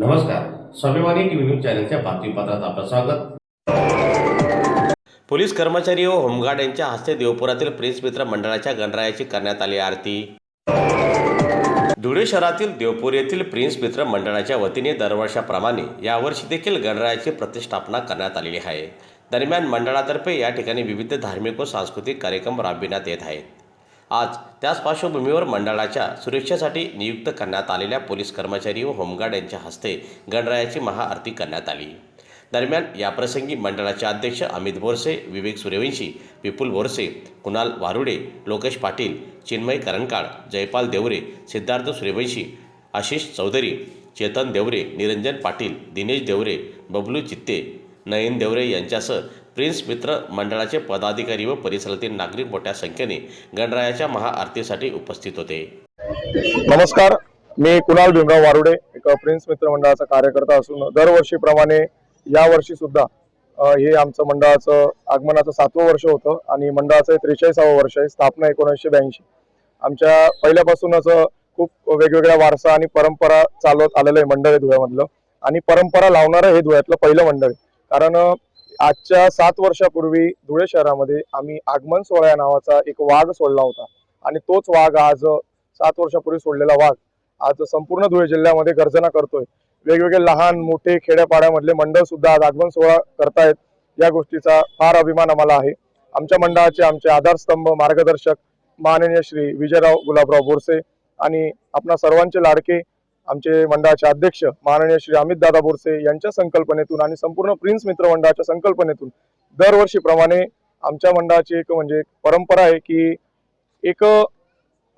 नमस्कार. स्वाभिमानी TV news चॅनलच्या बातमीपत्रात आपलं स्वागत. पोलीस कर्मचारी व होमगार्ड यांच्या हस्ते देवपुरातील प्रिन्स मित्र मंडळाच्या गणरायाची करण्यात आली आरती. धुळे शहरातील देवपूर येथील प्रिन्स मित्र मंडळाच्या वतीने दरवर्षाप्रमाणे यावर्षी देखील गणरायाची प्रतिष्ठापना करण्यात आलेली आहे. दरम्यान मंडळातर्फे या ठिकाणी विविध धार्मिक व सांस्कृतिक कार्यक्रम राबविण्यात येत आहेत. आज त्याच पार्श्वभूमीवर मंडळाच्या सुरक्षेसाठी नियुक्त करण्यात आलेल्या पोलीस कर्मचारी व होमगार्ड यांच्या हस्ते गणरायाची महाआरती करण्यात आली. दरम्यान याप्रसंगी मंडळाचे अध्यक्ष अमित बोरसे विवेक सूर्यवंशी विपुल बोरसे कुणाल वारुडे लोकेश पाटील चिन्मय करणकाळ जयपाल देवरे सिद्धार्थ सूर्यवंशी आशिष चौधरी चेतन देवरे निरंजन पाटील दिनेश देवरे बबलू चित्ते नयन देवरे यांच्यासह प्रिन्स मित्र मंडळाचे पदाधिकारी व परिसरातील नागरिक मोठ्या संख्येने गणरायाच्या महाआरतीसाठी उपस्थित होते. नमस्कार मी कुणाल भीमराव वारुडे एक प्रिन्स मित्र मंडळाचा कार्यकर्ता असून दरवर्षीप्रमाणे या वर्षी सुद्धा हे आमचं मंडळाचं आगमनाचं सातवं वर्ष होतं आणि मंडळाचं त्रेचाळीसावं वर्ष आहे स्थापना एकोणीसशे ब्याऐंशी. आमच्या पहिल्यापासूनच खूप वेगवेगळ्या वारसा आणि परंपरा चालवत आलेलं आहे मंडळ आहे धुळ्यामधलं. आणि परंपरा लावणारं हे धुळ्यातलं पहिलं मंडळ आहे. कारण आजच्या सात वर्षापूर्वी धुळे शहरामध्ये आम्ही आगमन सोहळा या नावाचा एक वाघ सोडला होता. आणि तोच वाघ आज सात वर्षापूर्वी सोडलेला वाघ आज संपूर्ण धुळे जिल्ह्यामध्ये गर्जना करतोय. वेगवेगळे लहान मोठे खेड्यापाड्यामधले मंडळ सुद्धा आज आगमन सोहळा करतायत. या गोष्टीचा फार अभिमान आम्हाला आहे. आमच्या मंडळाचे आमचे आधारस्तंभ मार्गदर्शक माननीय श्री विजयराव गुलाबराव बोरसे आणि आपणा सर्वांचे लाडके आमचे मंडळाचे अध्यक्ष माननीय श्री अमित दादा बोरसे यांच्या संकल्पनेतून आणि संपूर्ण प्रिन्स मित्र मंडळाच्या संकल्पनेतून दरवर्षीप्रमाणे आमच्या मंडळाची एक म्हणजे एक परंपरा आहे की एक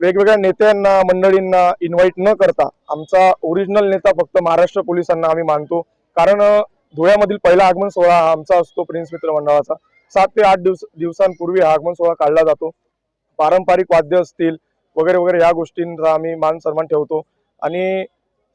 वेगवेगळ्या नेत्यांना मंडळींना इन्व्हाइट न करता आमचा ओरिजिनल नेता फक्त महाराष्ट्र पोलिसांना आम्ही मानतो. कारण धुळ्यामधील पहिला आगमन सोहळा हा आमचा असतो प्रिन्स मित्र मंडळाचा. सात ते आठ दिवस दिवसांपूर्वी हा आगमन सोहळा काढला जातो. पारंपरिक वाद्य असतील वगैरे वगैरे या गोष्टींचा आम्ही मान सन्मान ठेवतो. आणि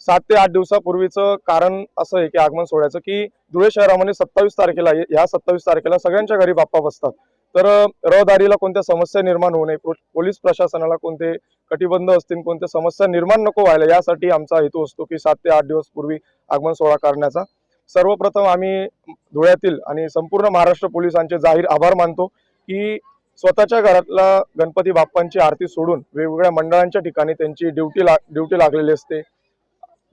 सात ते आठ दिवसापूर्वीचं कारण असं आहे की आगमन सोहळ्याचं की धुळे शहरामध्ये सत्तावीस तारखेला ह्या सत्तावीस तारखेला सगळ्यांच्या घरी बाप्पा बसतात. तर रहदारीला कोणत्या समस्या निर्माण होऊ नये पो- पोलीस प्रशासनाला कोणते कटिबंध असतील कोणत्या समस्या निर्माण नको व्हायला यासाठी आमचा हेतू असतो की सात ते आठ दिवस पूर्वी आगमन सोहळा करण्याचा. सर्वप्रथम आम्ही धुळ्यातील आणि संपूर्ण महाराष्ट्र पोलिसांचे जाहीर आभार मानतो की स्वतःच्या घरातला गणपती बाप्पांची आरती सोडून वेगवेगळ्या मंडळांच्या ठिकाणी त्यांची ड्युटी ला ड्युटी लागलेली असते.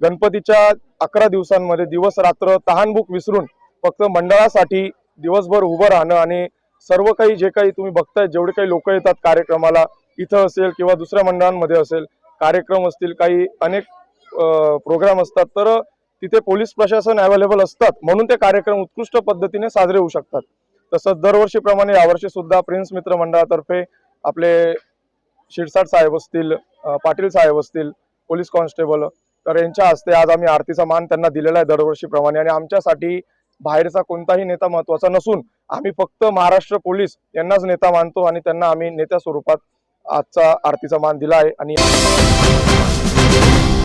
गणपतीच्या अकरा दिवसांमध्ये दिवस रात्र तहानभूक विसरून फक्त मंडळासाठी दिवसभर उभं राहणं आणि सर्व काही जे काही तुम्ही बघताय जेवढे काही लोक येतात कार्यक्रमाला इथं असेल किंवा दुसऱ्या मंडळांमध्ये असेल कार्यक्रम असतील काही अनेक प्रोग्राम असतात तर तिथे पोलीस प्रशासन अवेलेबल असतात म्हणून ते कार्यक्रम उत्कृष्ट पद्धतीने साजरे होऊ शकतात. तसंच दरवर्षीप्रमाणे यावर्षी सुद्धा प्रिन्स मित्र मंडळातर्फे आपले शिरसाट साहेब असतील पाटील साहेब असतील पोलीस कॉन्स्टेबल तर यांच्या हस्ते आज आम्ही आरतीचा मान त्यांना दिलेला आहे दरवर्षीप्रमाणे. आणि आमच्यासाठी बाहेरचा कोणताही नेता महत्त्वाचा नसून आम्ही फक्त महाराष्ट्र पोलीस यांनाच नेता मानतो आणि त्यांना आम्ही नेत्या स्वरूपात आजचा आरतीचा मान दिला आहे. आणि